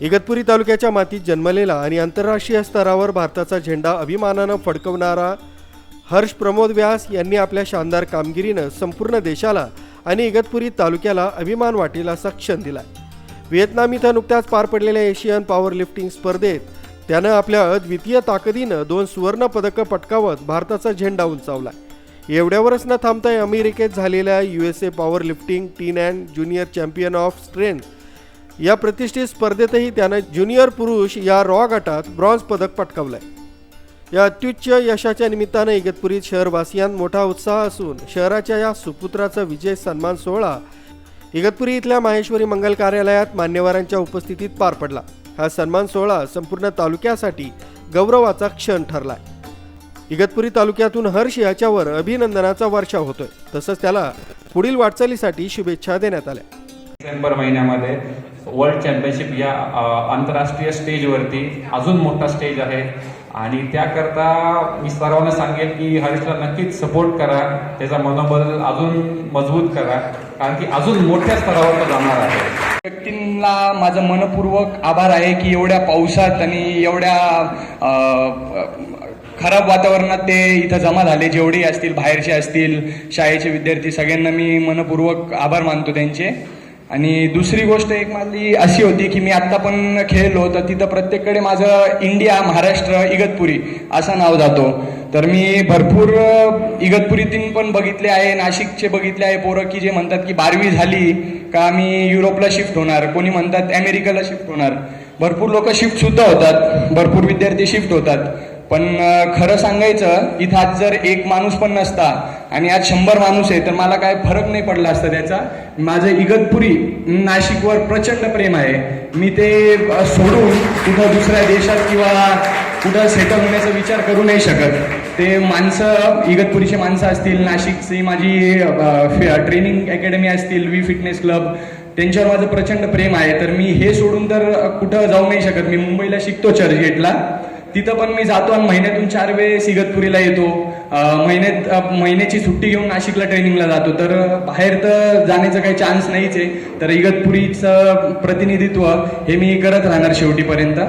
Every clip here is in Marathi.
इगतपुरी तालुक्याच्या मातीत जन्मलेला आणि आंतरराष्ट्रीय स्तरावर भारताचा झेंडा अभिमानानं फडकवणारा हर्ष प्रमोद व्यास यांनी आपल्या शानदार कामगिरीनं संपूर्ण देशाला आणि इगतपुरी तालुक्याला अभिमान वाटेल असा क्षण दिला व्हिएतनाम इथं नुकत्याच पार पडलेल्या एशियन पॉवर लिफ्टिंग स्पर्धेत त्यानं आपल्या अद्वितीय ताकदीनं दोन सुवर्ण पदकं पटकावत भारताचा झेंडा उंचावला एवढ्यावरच न थांबता अमेरिकेत झालेल्या U S A power lifting teen and junior champion of strength या प्रतिष्ठित स्पर्धेतही त्यानं ज्युनियर पुरुष या रॉ गटात ब्रॉन्झ पदक पटकावलंय. या अत्युच्च यशाच्या निमित्तानं इगतपुरीत शहरवासियांत मोठा उत्साह असून शहराच्या या सुपुत्राचा विजय सन्मान सोहळा इगतपुरी इथल्या माहेश्वरी मंगल कार्यालयात मान्यवरांच्या उपस्थितीत पार पडला. हा सन्मान सोहळा संपूर्ण तालुक्यासाठी गौरवाचा क्षण ठरलाय. इगतपुरी तालुक्यातून हर्ष याच्यावर अभिनंदनाचा वर्षा होतोय. तसंच त्याला पुढील वाटचालीसाठी शुभेच्छा देण्यात आल्या. डिसेंबर महिन्यामध्ये वर्ल्ड चॅम्पियनशिप या आंतरराष्ट्रीय स्टेजवरती अजून मोठा स्टेज आहे. आणि त्याकरता मी सर्वांना सांगेन की हरीशला नक्कीच सपोर्ट करा. त्याचा मनोबल अजून मजबूत करा. कारण की अजून मोठ्या स्तरावर जाणार आहे. व्यक्तींना माझं मनपूर्वक आभार आहे की एवढ्या पावसात आणि एवढ्या खराब वातावरणात ते इथं जमा झाले. जेवढे असतील बाहेरचे असतील शाळेचे विद्यार्थी सगळ्यांना मी मनपूर्वक आभार मानतो त्यांचे. आणि दुसरी गोष्ट एक माझी अशी होती की मी आत्ता पण खेळलो तर तिथं प्रत्येककडे माझं इंडिया महाराष्ट्र इगतपुरी असं नाव जातो. तर मी भरपूर इगतपुरीतून पण बघितले आहे नाशिकचे बघितले आहे पोरं की जे म्हणतात की बारवी झाली का मी युरोपला शिफ्ट होणार कोणी म्हणतात अमेरिकेला शिफ्ट होणार. भरपूर लोक शिफ्ट सुद्धा होतात भरपूर विद्यार्थी शिफ्ट होतात. पण खरं सांगायचं इथं आज जर एक माणूस पण नसता आणि आज शंभर माणूस आहे तर मला काय फरक नाही पडला असता त्याचा. माझं इगतपुरी नाशिकवर प्रचंड प्रेम आहे. मी ते सोडून कुठं दुसऱ्या देशात किंवा कुठं सेटल होण्याचा विचार करू नाही शकत. ते माणसं इगतपुरीचे माणसं असतील नाशिकची माझी ट्रेनिंग अकॅडमी असतील वी फिटनेस क्लब त्यांच्यावर माझं प्रचंड प्रेम आहे. तर मी हे सोडून तर कुठं जाऊ नाही शकत. मी मुंबईला शिकतो चर्चगेटला तिथं पण मी जातो आणि महिन्यातून चार वेळेस इगतपुरीला येतो. महिन्यात महिन्याची सुट्टी घेऊन नाशिकला ट्रेनिंगला जातो. तर बाहेर तर जाण्याचा काही चान्स नाहीच आहे. तर इगतपुरीचं प्रतिनिधित्व हे मी करत राहणार शेवटीपर्यंत.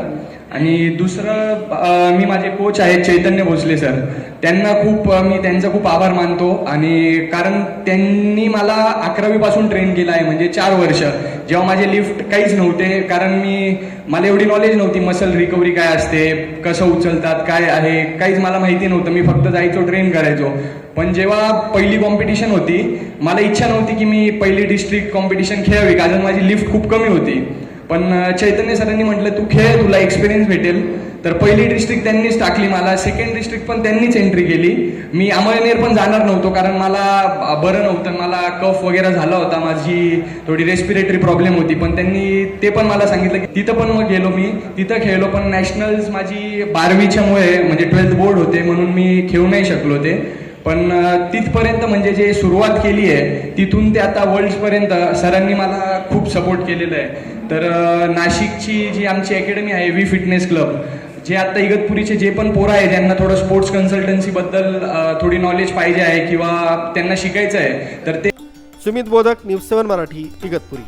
आणि दुसरं मी माझे कोच आहेत चैतन्य भोसले सर त्यांना खूप मी त्यांचा खूप आभार मानतो आणि कारण त्यांनी मला अकरावीपासून ट्रेन केलं आहे म्हणजे चार वर्ष. जेव्हा माझे लिफ्ट काहीच नव्हते कारण मी मला एवढी नॉलेज नव्हती मसल रिकव्हरी काय असते कसं उचलतात काय आहे काहीच मला माहिती नव्हतं. मी फक्त जायचो ट्रेन करायचो. पण जेव्हा पहिली कॉम्पिटिशन होती मला इच्छा नव्हती की मी पहिली डिस्ट्रिक्ट कॉम्पिटिशन खेळावी कारण माझी लिफ्ट खूप कमी होती. पण चैतन्य सरांनी म्हटलं तू खेळ तुला एक्सपिरियन्स भेटेल. तर पहिली डिस्ट्रिक्ट त्यांनीच टाकली मला. सेकंड डिस्ट्रिक्ट पण त्यांनीच एंट्री केली. मी अमळनेर पण जाणार नव्हतो कारण मला बरं नव्हतं. मला कफ वगैरे झाला होता. माझी थोडी रेस्पिरेटरी प्रॉब्लेम होती. पण त्यांनी ते पण मला सांगितलं की तिथं पण मग गेलो मी. तिथं खेळलो. पण नॅशनल्स माझी बारावीच्यामुळे म्हणजे ट्वेल्थ बोर्ड होते. म्हणून मी खेळू नाही शकलो ते. पण तिथपर्यंत म्हणजे जे सुरुवात केली आहे तिथून ते आता वर्ल्डपर्यंत सरांनी मला खूप सपोर्ट केलेला आहे. तर नाशिकची जी आमची अकॅडमी आहे वी फिटनेस क्लब जे आता इगतपुरीचे जे पण पोरं आहे ज्यांना थोडं स्पोर्ट्स कन्सल्टन्सीबद्दल थोडी नॉलेज पाहिजे आहे किंवा त्यांना शिकायचं आहे तर ते सुमित बोधक न्यूज सेवन मराठी इगतपुरी.